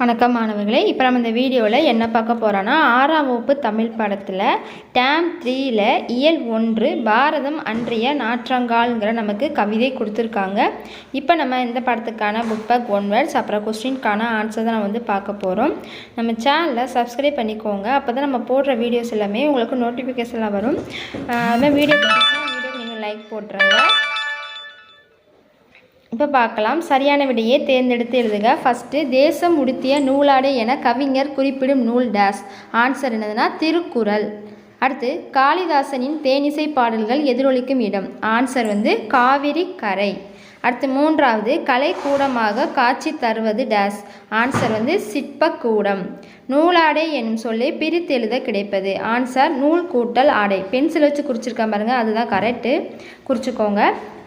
வணக்கம் மாணவர்களே. இப்போ நம்ம இந்த வீடியோவில் என்ன பார்க்க போகிறோன்னா ஆறாம் வகுப்பு தமிழ் படத்தில் டேம் த்ரீயில் இயல் ஒன்று பாரதம் அன்றைய நாற்றங்கால்ங்கிற நமக்கு கவிதை கொடுத்துருக்காங்க. இப்போ நம்ம இந்த படத்துக்கான புக் பேக் ஒன் வேர்ட்ஸ் அப்புறம் கொஸ்டின்கான ஆன்சர் தான் நம்ம வந்து பார்க்க போகிறோம் நம்ம சேனலில் சப்ஸ்கிரைப் பண்ணிக்கோங்க. அப்போ தான் நம்ம போடுற வீடியோஸ் எல்லாமே உங்களுக்கு நோட்டிஃபிகேஷனில் வரும். அதுமாதிரி வீடியோ வீடியோக்கு நீங்கள் லைக் போட்டுருங்க. இப்போ பார்க்கலாம். சரியான விடையை தேர்ந்தெடுத்து எழுதுக. ஃபஸ்ட்டு தேசம் உடுத்திய நூலாடை என கவிஞர் குறிப்பிடும் நூல் டேஸ். ஆன்சர் என்னதுன்னா திருக்குறள். அடுத்து காளிதாசனின் தேனிசை பாடல்கள் எதிரொலிக்கும் இடம். ஆன்சர் வந்து காவிரி கரை. அடுத்து மூன்றாவது கலைக்கூடமாக காட்சி தருவது டேஸ் ஆன்சர் வந்து சிற்பக்கூடம். நூலாடை என்னும் சொல்லை பிரித்து எழுத கிடைப்பது. ஆன்சர் நூல் கூட்டல் ஆடை. பென்சில் வச்சு குறிச்சிருக்கேன் பாருங்க அதுதான் கரெக்டு குறிச்சிக்கோங்க.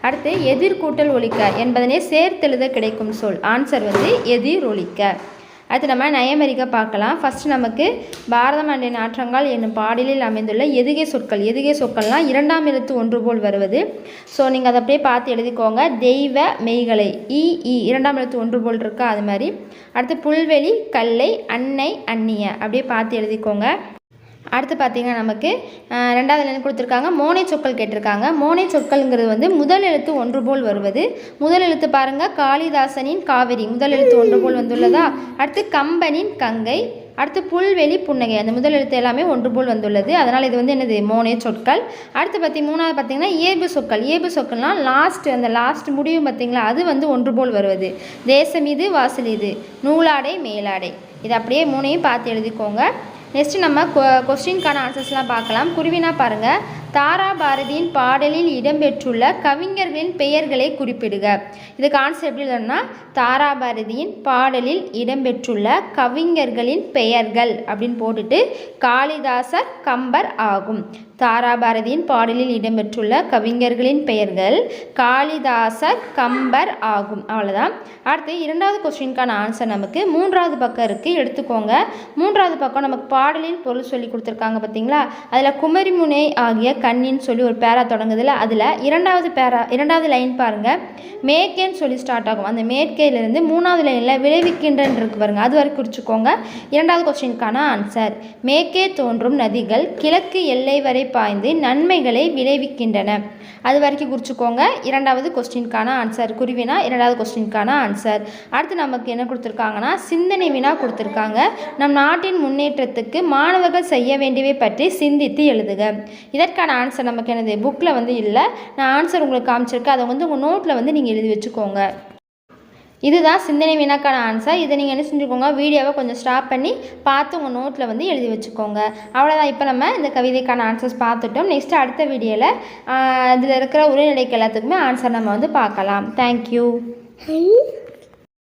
அடுத்து எதிர்கூட்டல் ஒழிக்க என்பதனே சேர்த்தெழுத கிடைக்கும் சொல். ஆன்சர் வந்து எதிர் ஒழிக்க அடுத்து நம்ம நயமரிக்க பார்க்கலாம். ஃபஸ்ட்டு நமக்கு பாரதம் அண்டை நாற்றங்கால் என்னும் பாடலில் அமைந்துள்ள எதுகை சொற்கள். எதுகை சொற்கள்லாம் இரண்டாம் எழுத்து ஒன்று போல் வருவது. ஸோ நீங்கள் அதை அப்படியே பார்த்து எழுதிக்கோங்க. தெய்வ மெய்களை. இ இ இரண்டாம் எழுத்து ஒன்று போல் இருக்கா? அது மாதிரி. அடுத்து புல்வெளி கல்லை அன்னை அந்நிய அப்படியே பார்த்து எழுதிக்கோங்க. அடுத்து பார்த்தீங்கன்னா நமக்கு ரெண்டாவது லைன் கொடுத்துருக்காங்க? மோனை சொற்கள் கேட்டிருக்காங்க. மோனை சொற்கள்ங்கிறது வந்து முதல் எழுத்து ஒன்று போல் வருவது. முதல் எழுத்து பாருங்கள் காளிதாசனின் காவிரி. முதல் எழுத்து ஒன்று போல் வந்துள்ளதா? அடுத்து கம்பனின் கங்கை. அடுத்து புல்வெளி புன்னகை. அந்த முதல் எழுத்து எல்லாமே ஒன்று போல் வந்துள்ளது. அதனால் இது வந்து என்னது? மோனே சொற்கள். அடுத்து பற்றி மூணாவது பார்த்தீங்கன்னா இயல்பு சொற்கள். இயல்பு சொற்கள்னால் லாஸ்ட் அந்த லாஸ்ட் முடியும் பார்த்தீங்களா? அது வந்து ஒன்று போல் வருவது. தேசம் இது வாசல் இது. நூலாடை மேலாடை. இது அப்படியே மூணையும் பார்த்து எழுதிக்கோங்க. நெக்ஸ்ட்டு நம்ம கொ கொஸ்டின்கான ஆன்சர்ஸ்லாம் பார்க்கலாம். குருவினா பாருங்கள் தாரா பாரதியின் பாடலில் இடம்பெற்றுள்ள கவிஞர்களின் பெயர்களை குறிப்பிடுக. இதுக்கு ஆன்சர் எப்படி தாரா பாரதியின் பாடலில் இடம்பெற்றுள்ள கவிஞர்களின் பெயர்கள் அப்படின்னு போட்டுட்டு காளிதாசர் கம்பர் ஆகும். தாரா பாரதியின் பாடலில் இடம்பெற்றுள்ள கவிஞர்களின் பெயர்கள் காளிதாசர் கம்பர் ஆகும். அவ்வளோதான் அடுத்து இரண்டாவது கொஸ்டினுக்கான ஆன்சர் நமக்கு மூன்றாவது பக்கம் இருக்குது எடுத்துக்கோங்க. மூன்றாவது பக்கம் நமக்கு பாடலின் பொருள் சொல்லி கொடுத்துருக்காங்க பார்த்தீங்களா அதில் குமரிமுனை ஆகிய கண்ணின்னு சொல்லி ஒரு பேரா தொடங்குதுல அதில் இரண்டாவது பேரா இரண்டாவது லைன் பாருங்கள் மேற்கேன்னு சொல்லி ஸ்டார்ட் ஆகும். அந்த மேற்கேலேருந்து மூணாவது லைனில் விளைவிக்கின்றன் இருக்கு பாருங்க. அது வரைக்கும் குறிச்சிக்கோங்க. இரண்டாவது கொஸ்டினுக்கான ஆன்சர் மேற்கே தோன்றும் நதிகள் கிழக்கு எல்லை வரை பாய்ந்து நன்மைகளை விளைவிக்கின்றன. அது வரைக்கும் குறிச்சிக்கோங்க. இரண்டாவது கொஸ்டினுக்கான ஆன்சர் குருவினா இரண்டாவது கொஸ்டினுக்கான ஆன்சர் அடுத்து நமக்கு என்ன கொடுத்துருக்காங்கன்னா சிந்தனை வினா கொடுத்துருக்காங்க. நம் நாட்டின் முன்னேற்றத்துக்கு மாணவர்கள் செய்ய வேண்டியவை பற்றி சிந்தித்து எழுதுக. இதற்கான ஆன்சர் நமக்கு என்னது? புக்கில் வந்து இல்லை. நான் ஆன்சர் உங்களுக்கு காமிச்சிருக்கேன். அதை வந்து உங்கள் நோட்டில் வந்து நீங்கள் எழுதி வச்சுக்கோங்க. இதுதான் சிந்தனை வினாக்கான ஆன்சர் இதை நீங்கள் என்ன செஞ்சுக்கோங்க? வீடியோவை கொஞ்சம் ஸ்டாப் பண்ணி பார்த்து உங்கள் நோட்டில் வந்து எழுதி வச்சுக்கோங்க. அவ்வளோதான் இப்போ நம்ம இந்த கவிதைக்கான ஆன்சர்ஸ் பார்த்துட்டோம். நெக்ஸ்ட் அடுத்த வீடியோவில் இதில் இருக்கிற உரைநடைக்கு எல்லாத்துக்குமே ஆன்சர் நம்ம வந்து பார்க்கலாம். தேங்க்யூ